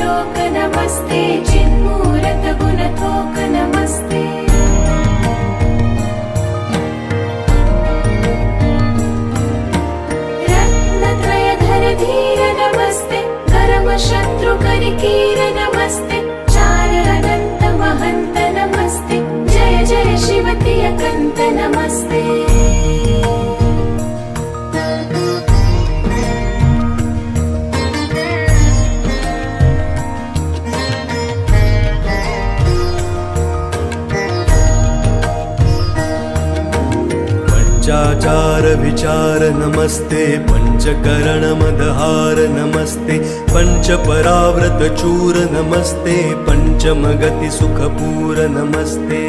लोक नमस्ते चिन्मूरत गुणथोक नमस्ते। रत्नत्रयधर धीर नमस्ते करमशत्रु करिकीर नमस्ते चार अनन्त महन्त नमस्ते जय जय शिवतियकन्त नमस्ते। पञ्चाचार विचार नमस्ते पञ्चकरणमदहार नमस्ते पञ्चपराव्रतचूर नमस्ते पञ्चमगति सुखपूर नमस्ते